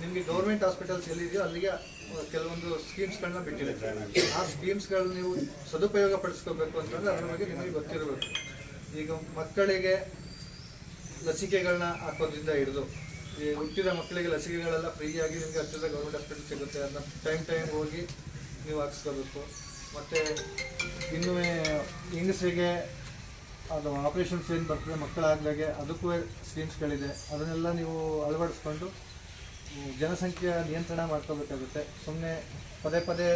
ನಿಮಗೆ ಗೌರ್ಮೆಂಟ್ ಹಾಸ್ಪಿಟಲ್ಸ್ ಎಲ್ಲಿದೆಯೋ ಅಲ್ಲಿಗೆ ಕೆಲವೊಂದು ಸ್ಕೀಮ್ಸ್ಗಳನ್ನ ಬಿಟ್ಟಿರುತ್ತೆ. ಆ ಸ್ಕೀಮ್ಸ್ಗಳು ನೀವು ಸದುಪಯೋಗ ಪಡಿಸ್ಕೋಬೇಕು ಅಂತಂದ್ರೆ ಅದ್ರ ಬಗ್ಗೆ ನಿಮಗೆ ಗೊತ್ತಿರಬೇಕು. ಈಗ ಮಕ್ಕಳಿಗೆ ಲಸಿಕೆಗಳನ್ನ ಹಾಕೋದ್ರಿಂದ ಹಿಡಿದು, ಈ ಹುಟ್ಟಿದ ಮಕ್ಕಳಿಗೆ ಲಸಿಕೆಗಳೆಲ್ಲ ಫ್ರೀಯಾಗಿ ನಿಮಗೆ ಹತ್ತಿರದ ಗೌರ್ಮೆಂಟ್ ಹಾಸ್ಪಿಟಲ್ ಸಿಗುತ್ತೆ ಅದನ್ನ ಟೈಮ್ ಟೈಮ್ ಹೋಗಿ ನೀವು ಹಾಕ್ಸ್ಕೋಬೇಕು. ಮತ್ತು ಇನ್ನೂ ಹೆಂಗಸರಿಗೆ ಅದು ಆಪ್ರೇಷನ್ಸ್ ಏನು ಬರ್ತದೆ, ಮಕ್ಕಳಾಗ್ದಾಗೆ ಅದಕ್ಕೂ ಸ್ಕೀಮ್ಸ್ಗಳಿದೆ ಅದನ್ನೆಲ್ಲ ನೀವು ಅಳವಡಿಸ್ಕೊಂಡು ಜನಸಂಖ್ಯೆಯ ನಿಯಂತ್ರಣ ಮಾಡ್ಕೋಬೇಕಾಗುತ್ತೆ. ಸುಮ್ಮನೆ ಪದೇ ಪದೇ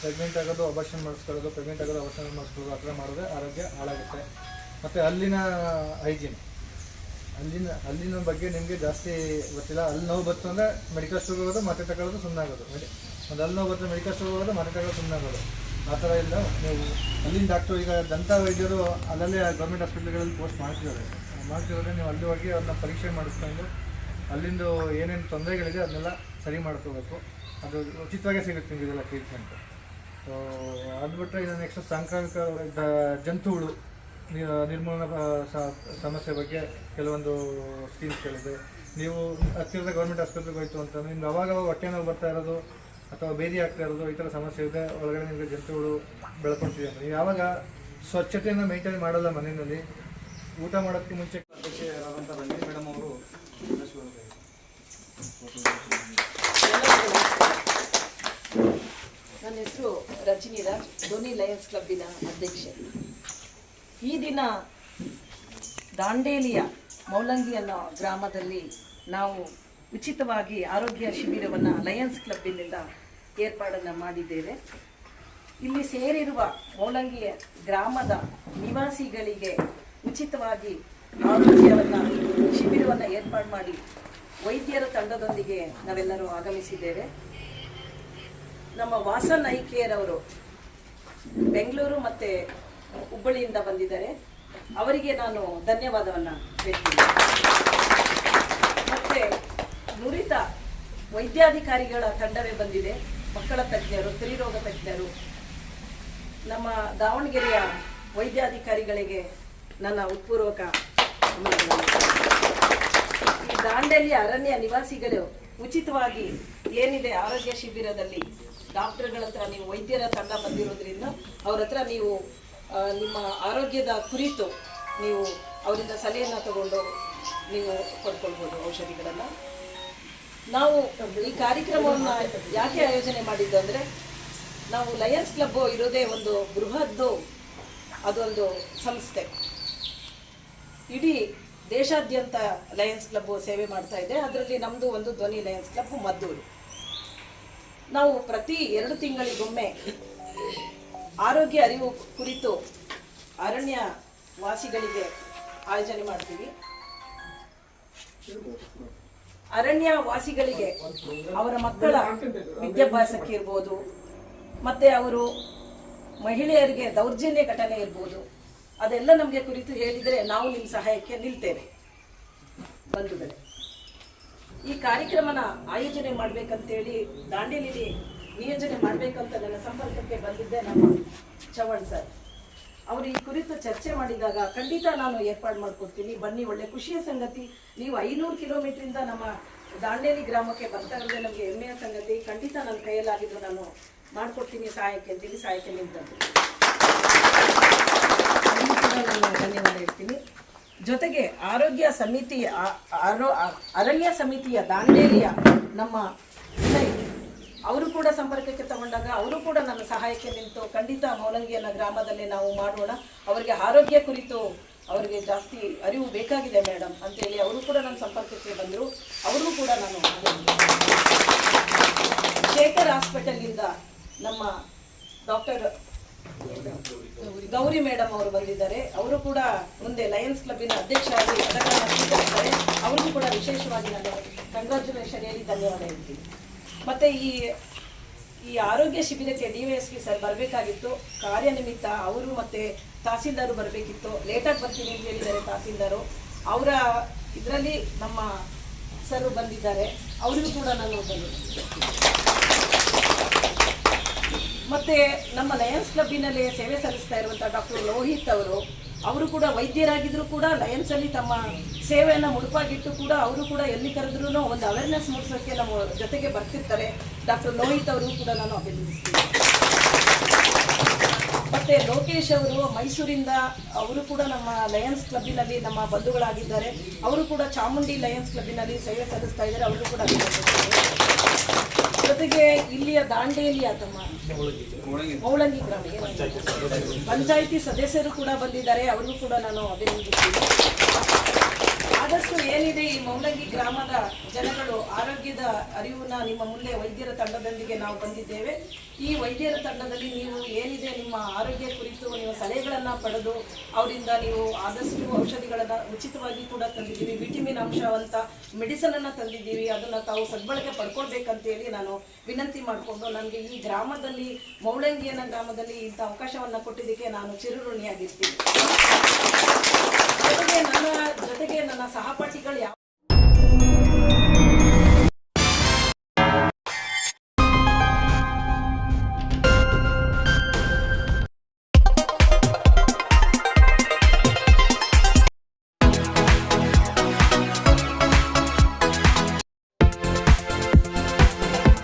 ಪ್ರೆಗ್ನೆಂಟ್ ಆಗೋದು ಅಬಾರ್ಷನ್ ಮಾಡಿಸ್ಕೊಳ್ಳೋದು ಪ್ರೆಗ್ನೆಂಟ್ ಆಗೋದು ಅಬಾರ್ಷನ್ ಮಾಡಿಸ್ಕೊಳ್ಳೋದು ಆ ಥರ ಮಾಡಿದ್ರೆ ಆರೋಗ್ಯ ಹಾಳಾಗುತ್ತೆ. ಮತ್ತು ಅಲ್ಲಿನ ಹೈಜೀನ್. ಅಲ್ಲಿನ ಅಲ್ಲಿನ ಬಗ್ಗೆ ನಿಮಗೆ ಜಾಸ್ತಿ ಗೊತ್ತಿಲ್ಲ. ಅಲ್ಲಿ ನೋವು ಬತ್ತು ಅಂದರೆ ಮೆಡಿಕಲ್ ಸ್ಟೋರ್ ಹೋಗೋದು ಮತ್ತೆ ತಗೊಳ್ಳೋದು ಸುಮ್ಮನೆ ಆಗೋದು ಮೆಡಿ ಒಂದು ಅಲ್ಲಿ ನೋವು ಬರ್ತದೆ ಮೆಡಿಕಲ್ ಸ್ಟೋರ್ ಹೋಗೋದು ಮತ್ತೆ ತಗೊಳ್ಳೋದು ಸುಮ್ಮನೆ ಆಗೋದು ಆ ಥರ ಇಲ್ಲ. ನೀವು ಅಲ್ಲಿನ ಡಾಕ್ಟ್ರು ಈಗ ದಂತ ವೈದ್ಯರು ಅಲ್ಲಲ್ಲೇ ಗೌರ್ಮೆಂಟ್ ಹಾಸ್ಪಿಟ್ಲ್ಗಳಲ್ಲಿ ಪೋಸ್ಟ್ ಮಾಡ್ತಿದ್ದಾರೆ. ಮಾಡ್ತಿರೋದ್ರೆ ನೀವು ಅಲ್ಲಿ ಹೋಗಿ ಅವ್ರನ್ನ ಪರೀಕ್ಷೆ ಮಾಡಿಸ್ಕೊಂಡು ಅಲ್ಲಿಂದ ಏನೇನು ತೊಂದರೆಗಳಿದೆ ಅದನ್ನೆಲ್ಲ ಸರಿ ಮಾಡ್ಕೋಬೇಕು. ಅದು ಉಚಿತವಾಗೇ ಸಿಗುತ್ತೆ ನಿಮಗೆ ಇದೆಲ್ಲ ಟ್ರೀಟ್ಮೆಂಟ್ ಸೊ ಅದು ಬಿಟ್ಟರೆ ಇನ್ನು ನೆಕ್ಸ್ಟ್ ಸಾಂಕ್ರಾಮಿಕ ಜಂತುಗಳು ನಿರ್ಮೂಲನಾ ಸಮಸ್ಯೆ ಬಗ್ಗೆ ಕೆಲವೊಂದು ಸ್ಕೀಮ್ಸ್ಗಳಿದೆ ನೀವು ಹತ್ತಿರದ ಗೌರ್ಮೆಂಟ್ ಆಸ್ಪತ್ರೆಗೆ ಹೋಯಿತು ಅಂತಂದ್ರೆ ನಿಮ್ಗೆ ಅವಾಗ ಹೊಟ್ಟೆ ನೋವು ಬರ್ತಾ ಇರೋದು ಅಥವಾ ಬೇದಿ ಆಗ್ತಾ ಇರೋದು ಈ ಥರ ಸಮಸ್ಯೆ ಇದೆ, ಒಳಗಡೆ ನಿಮಗೆ ಜಂತುಗಳು ಬೆಳ್ಕೊಳ್ತಿದೆ ಅಂದರೆ ಯಾವಾಗ ಸ್ವಚ್ಛತೆಯನ್ನು ಮೇಂಟೈನ್ ಮಾಡಲ್ಲ ಮನೆಯಲ್ಲಿ, ಊಟ ಮಾಡೋಕ್ಕೆ ಮುಂಚೆ ಮೇಡಮ್ ಅವರು ನನ್ನ ಹೆಸರು ರಜಿನಿ ರಾಜ್ ಧೋನಿ ಲಯನ್ಸ್ ಕ್ಲಬ್ಬಿನ ಅಧ್ಯಕ್ಷೆ. ಈ ದಿನ ದಾಂಡೇಲಿಯ ಮೌಲಂಗಿ ಅನ್ನೋ ಗ್ರಾಮದಲ್ಲಿ ನಾವು ಉಚಿತವಾಗಿ ಆರೋಗ್ಯ ಶಿಬಿರವನ್ನು ಲಯನ್ಸ್ ಕ್ಲಬ್ಬಿನಿಂದ ಏರ್ಪಾಡನ್ನು ಮಾಡಿದ್ದೇವೆ. ಇಲ್ಲಿ ಸೇರಿರುವ ಮೌಲಂಗಿಯ ಗ್ರಾಮದ ನಿವಾಸಿಗಳಿಗೆ ಉಚಿತವಾಗಿ ಆರೋಗ್ಯವನ್ನು ಶಿಬಿರವನ್ನು ಏರ್ಪಾಡು ಮಾಡಿ ವೈದ್ಯರ ತಂಡದೊಂದಿಗೆ ನಾವೆಲ್ಲರೂ ಆಗಮಿಸಿದ್ದೇವೆ. ನಮ್ಮ ವಾಸನ್ ಐ ಬೆಂಗಳೂರು ಮತ್ತೆ ಹುಬ್ಬಳ್ಳಿಯಿಂದ ಬಂದಿದ್ದಾರೆ. ಅವರಿಗೆ ನಾನು ಧನ್ಯವಾದವನ್ನು ಹೇಳ್ತೀನಿ. ಮತ್ತೆ ನುರಿತ ವೈದ್ಯಾಧಿಕಾರಿಗಳ ತಂಡವೇ ಬಂದಿದೆ. ಮಕ್ಕಳ ತಜ್ಞರು ಸ್ತ್ರೀರೋಗ ತಜ್ಞರು. ನಮ್ಮ ದಾವಣಗೆರೆಯ ವೈದ್ಯಾಧಿಕಾರಿಗಳಿಗೆ ನನ್ನ ಉತ್ಪೂರ್ವಕ. ಈ ದಾಂಡೇಲಿ ಅರಣ್ಯ ನಿವಾಸಿಗಳು ಉಚಿತವಾಗಿ ಏನಿದೆ ಆರೋಗ್ಯ ಶಿಬಿರದಲ್ಲಿ, ಡಾಕ್ಟರ್ಗಳ ಹತ್ರ ನೀವು ವೈದ್ಯರ ತಂಡ ಬಂದಿರೋದ್ರಿಂದ ಅವ್ರ ಹತ್ರ ನೀವು ನಿಮ್ಮ ಆರೋಗ್ಯದ ಕುರಿತು ನೀವು ಅವರಿಂದ ಸಲಹೆಯನ್ನು ತಗೊಂಡು ನೀವು ಪಡ್ಕೊಳ್ಬೋದು ಔಷಧಿಗಳನ್ನು. ನಾವು ಈ ಕಾರ್ಯಕ್ರಮವನ್ನು ಯಾಕೆ ಆಯೋಜನೆ ಮಾಡಿದ್ದು ಅಂದರೆ, ನಾವು ಲಯನ್ಸ್ ಕ್ಲಬ್ ಇರೋದೇ ಒಂದು ಬೃಹದ್ದು ಅದೊಂದು ಸಂಸ್ಥೆ. ಇಡೀ ದೇಶಾದ್ಯಂತ ಲಯನ್ಸ್ ಕ್ಲಬ್ ಸೇವೆ ಮಾಡ್ತಾ ಇದೆ. ಅದರಲ್ಲಿ ನಮ್ಮದು ಒಂದು ಧ್ವನಿ ಲಯನ್ಸ್ ಕ್ಲಬ್ ಮದ್ದೂರು. ನಾವು ಪ್ರತಿ ಎರಡು ತಿಂಗಳಿಗೊಮ್ಮೆ ಆರೋಗ್ಯ ಅರಿವು ಕುರಿತು ಅರಣ್ಯ ವಾಸಿಗಳಿಗೆ ಆಯೋಜನೆ ಮಾಡ್ತೀವಿ. ಅರಣ್ಯ ವಾಸಿಗಳಿಗೆ ಅವರ ಮಕ್ಕಳ ವಿದ್ಯಾಭ್ಯಾಸಕ್ಕೆ ಇರ್ಬೋದು, ಮತ್ತೆ ಅವರು ಮಹಿಳೆಯರಿಗೆ ದೌರ್ಜನ್ಯ ಘಟನೆ ಇರ್ಬೋದು, ಅದೆಲ್ಲ ನಮಗೆ ಕುರಿತು ಹೇಳಿದರೆ ನಾವು ನಿಮ್ಮ ಸಹಾಯಕ್ಕೆ ನಿಲ್ತೇವೆ. ಬಂಧುಗಳೇ ಈ ಕಾರ್ಯಕ್ರಮನ ಆಯೋಜನೆ ಮಾಡಬೇಕಂತೇಳಿ ದಾಂಡೇಲಿಲಿ ನಿಯೋಜನೆ ಮಾಡಬೇಕಂತ ನನ್ನ ಸಂಪರ್ಕಕ್ಕೆ ಬಂದಿದ್ದೆ ನಮ್ಮ ಚವಣ್ ಸರ್. ಅವರು ಈ ಕುರಿತು ಚರ್ಚೆ ಮಾಡಿದಾಗ ಖಂಡಿತ ನಾನು ಏರ್ಪಾಡು ಮಾಡ್ಕೊಡ್ತೀನಿ. ಬನ್ನಿ, ಒಳ್ಳೆ ಖುಷಿಯ ಸಂಗತಿ. ನೀವು ಐನೂರು ಕಿಲೋಮೀಟ್ರಿಂದ ನಮ್ಮ ದಾಂಡೇಲಿ ಗ್ರಾಮಕ್ಕೆ ಬರ್ತಾ ಇರೋದೇ ನಮಗೆ ಹೆಮ್ಮೆಯ ಸಂಗತಿ. ಖಂಡಿತ ನನ್ನ ಕೈಯಲ್ಲಾಗಿದ್ದು ನಾನು ಮಾಡ್ಕೊಡ್ತೀನಿ. ಸಹಾಯಕ್ಕೆ ಅಂತೇಳಿ ಸಹಾಯಕ್ಕೆ ನಿಂತದ್ದು ಧನ್ಯವಾದ ಹೇಳ್ತೀನಿ. ಜೊತೆಗೆ ಆರೋಗ್ಯ ಸಮಿತಿ ಅರಣ್ಯ ಸಮಿತಿಯ ದಾಂಡೇಲಿಯ ನಮ್ಮ ಅವರು ಕೂಡ ಸಂಪರ್ಕಕ್ಕೆ ತಗೊಂಡಾಗ ಅವರು ಕೂಡ ನನ್ನ ಸಹಾಯಕ್ಕೆ ನಿಂತು ಖಂಡಿತ ಮೌಲಂಗಿಯನ್ನ ಗ್ರಾಮದಲ್ಲಿ ನಾವು ಮಾಡೋಣ. ಅವರಿಗೆ ಆರೋಗ್ಯ ಕುರಿತು ಅವರಿಗೆ ಜಾಸ್ತಿ ಅರಿವು ಬೇಕಾಗಿದೆ ಮೇಡಮ್ ಅಂತೇಳಿ ಅವರು ಕೂಡ ನನ್ನ ಸಂಪರ್ಕಕ್ಕೆ ಬಂದರು. ಅವ್ರಿಗೂ ಕೂಡ ನಾನು ಶೇಖರ್ ಹಾಸ್ಪಿಟಲ್ನಿಂದ ನಮ್ಮ ಡಾಕ್ಟರ್ ಗೌರಿ ಮೇಡಮ್ ಅವರು ಬಂದಿದ್ದಾರೆ. ಅವರು ಕೂಡ ಮುಂದೆ ಲಯನ್ಸ್ ಕ್ಲಬ್ಬಿನ ಅಧ್ಯಕ್ಷರಾಗಿ ಅವರಿಗೂ ಕೂಡ ವಿಶೇಷವಾಗಿ ನಾನು ಕಂಗ್ರಾಚುಲೇಷನ್ ಹೇಳಿ ಧನ್ಯವಾದ ಹೇಳ್ತೀನಿ. ಮತ್ತೆ ಈ ಈ ಆರೋಗ್ಯ ಶಿಬಿರಕ್ಕೆ ಡಿ ಸರ್ ಬರಬೇಕಾಗಿತ್ತು. ಕಾರ್ಯನಿಮಿತ್ತ ಅವರು ಮತ್ತೆ ತಹಸೀಲ್ದಾರು ಬರಬೇಕಿತ್ತು. ಲೇಟಾಗಿ ಬರ್ತೀನಿ ಅಂತ ಹೇಳಿದ್ದಾರೆ ತಹಸೀಲ್ದಾರು. ಅವರ ಇದರಲ್ಲಿ ನಮ್ಮ ಸರ್ ಬಂದಿದ್ದಾರೆ. ಅವರಿಗೂ ಕೂಡ ನಾನು ಮತ್ತೆ ನಮ್ಮ ಲಯನ್ಸ್ ಕ್ಲಬ್ಬಿನಲ್ಲಿ ಸೇವೆ ಸಲ್ಲಿಸ್ತಾ ಇರುವಂತಹ ಡಾಕ್ಟರ್ ಲೋಹಿತ್ ಅವರು ಅವರು ಕೂಡ ವೈದ್ಯರಾಗಿದ್ರು ಕೂಡ ಲಯನ್ಸ್ ಅಲ್ಲಿ ತಮ್ಮ ಸೇವೆಯನ್ನು ಮುಡುಪಾಗಿಟ್ಟು ಕೂಡ ಅವರು ಕೂಡ ಎಲ್ಲಿ ಕರೆದ್ರೂ ಒಂದು ಅವೇರ್ನೆಸ್ ಮೂಡಿಸೋಕೆ ನಮ್ಮ ಜೊತೆಗೆ ಬರ್ತಿರ್ತಾರೆ. ಡಾಕ್ಟರ್ ಲೋಹಿತ್ ಅವರು ಕೂಡ ನಾನು ಅಭಿನಂದಿಸ್ತೀನಿ. ಮತ್ತೆ ಲೋಕೇಶ್ ಅವರು ಮೈಸೂರಿಂದ ಅವರು ಕೂಡ ನಮ್ಮ ಲಯನ್ಸ್ ಕ್ಲಬ್ಬಿನಲ್ಲಿ ನಮ್ಮ ಬಂಧುಗಳಾಗಿದ್ದಾರೆ. ಅವರು ಕೂಡ ಚಾಮುಂಡಿ ಲಯನ್ಸ್ ಕ್ಲಬ್ಬಿನಲ್ಲಿ ಸೇವೆ ಸಲ್ಲಿಸ್ತಾ ಇದ್ದಾರೆ. ಅವರು ಕೂಡ ಜೊತೆಗೆ ಇಲ್ಲಿಯ ದಾಂಡೇಲಿ ತಮ್ಮ ಮೌಳಂಗಿ ಗ್ರಾಮ? ಪಂಚಾಯಿತಿ ಸದಸ್ಯರು ಕೂಡ ಬಂದಿದ್ದಾರೆ. ಅವರಿಗೂ ಕೂಡ ನಾನು ಅಭಿನಂದಿಸ್ತೀನಿ. ಆದಷ್ಟು ಏನಿದೆ ಈ ಮೌಲಂಗಿ ಗ್ರಾಮದ ಜನಗಳು ಆರೋಗ್ಯದ ಅರಿವನ್ನ ನಿಮ್ಮ ಮುಂದೆ ವೈದ್ಯರ ತಂಡದೊಂದಿಗೆ ನಾವು ಬಂದಿದ್ದೇವೆ. ಈ ವೈದ್ಯರ ತಂಡದಲ್ಲಿ ನೀವು ಏನಿದೆ ನಿಮ್ಮ ಆರೋಗ್ಯ ಕುರಿತು ನೀವು ಸಲಹೆಗಳನ್ನು ಪಡೆದು ಅವರಿಂದ ನೀವು ಆದಷ್ಟು ಔಷಧಿಗಳನ್ನು ಉಚಿತವಾಗಿ ಕೂಡ ತಂದಿದ್ದೀವಿ. ವಿಟಮಿನ್ ಅಂಶವಂತ ಮೆಡಿಸನ್ ಅನ್ನ ತಂದಿದ್ದೀವಿ. ಅದನ್ನ ತಾವು ಸದ್ಬಳಕೆ ಪಡ್ಕೊಳ್ಬೇಕಂತೇಳಿ ನಾನು ವಿನಂತಿ ಮಾಡಿಕೊಂಡು ನನಗೆ ಈ ಗ್ರಾಮದಲ್ಲಿ, ಮೌಳಂಗಿಯನ ಗ್ರಾಮದಲ್ಲಿ ಇಂಥ ಅವಕಾಶವನ್ನ ಕೊಟ್ಟಿದ್ದಕ್ಕೆ ನಾನು ಚಿರಋಣಿಯಾಗಿರ್ತೀನಿ. ಜೊತೆಗೆ ನನ್ನ ಜೊತೆಗೆ ನನ್ನ ಸಹಪಾಠಿಗಳು ಯಾವ